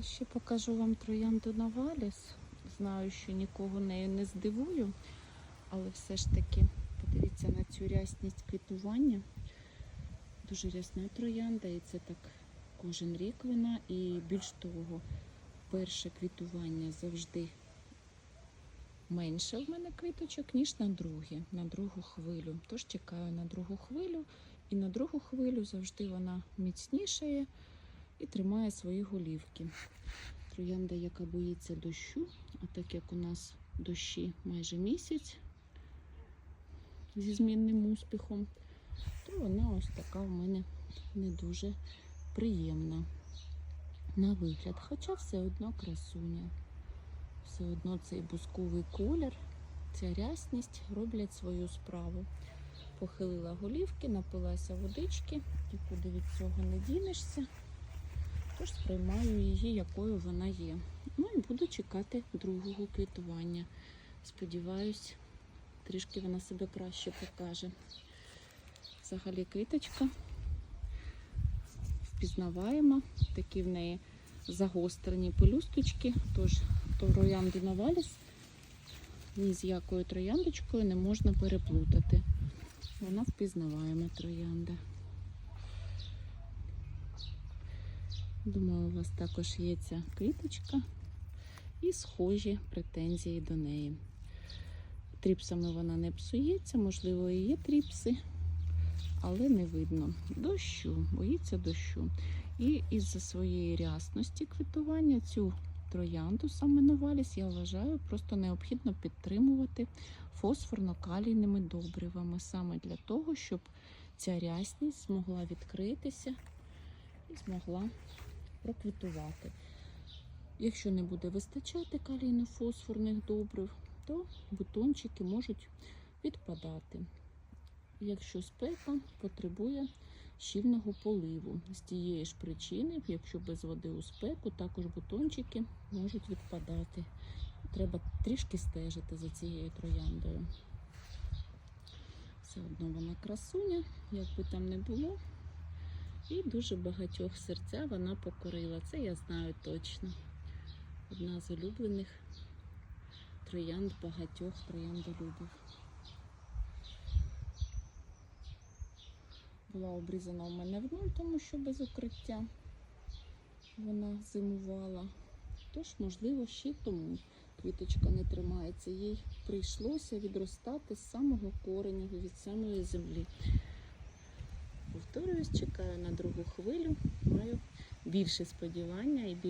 Ще покажу вам троянду Наваліс. Знаю, що нікого нею не здивую, але все ж таки подивіться на цю рясність квітування. Дуже рясна троянда, і це так кожен рік вона. І більш того, перше квітування завжди менше в мене квіточок, ніж на друге, на другу хвилю. Тож чекаю на другу хвилю, і на другу хвилю завжди вона міцнішає і тримає свої голівки. Троянда, яка боїться дощу, а так як у нас дощі майже місяць зі змінним успіхом, то вона ось така в мене не дуже приємна на вигляд. Хоча все одно красуня. Все одно цей бусковий колір, ця рясність роблять свою справу. Похилила голівки, напилася водички, нікуди від цього не дінешся. Тож сприймаю її, якою вона є. Ну і буду чекати другого квітування. Сподіваюсь, трішки вона себе краще покаже. Взагалі квіточка впізнаваємо. Такі в неї загострені пелюсточки. Тож троянду Наваліс ні з якою трояндочкою не можна переплутати. Вона впізнаваємо троянда. Думаю, у вас також є ця квіточка і схожі претензії до неї. Тріпсами вона не псується, можливо, і є тріпси, але не видно. Дощу, боїться дощу. І із-за своєї рясності квітування цю троянду саме новаліс, я вважаю, просто необхідно підтримувати фосфорно-калійними добривами саме для того, щоб ця рясність змогла відкритися і змогла проквітувати. Якщо не буде вистачати калійно-фосфорних добрив, то бутончики можуть відпадати. Якщо спека потребує щільного поливу. З тієї ж причини, якщо без води у спеку, також бутончики можуть відпадати. Треба трішки стежити за цією трояндою. Все одно вона красуня, як би там не було. І дуже багатьох серця вона покорила. Це я знаю точно. Одна з улюблених троянд багатьох трояндолюбів. Була обрізана у мене в нуль, тому що без укриття вона зимувала. Тож, можливо, ще тому квіточка не тримається. Їй прийшлося відростати з самого кореня, від самої землі. Повторююсь, чекаю на другу хвилю. Маю більше сподівання і більше.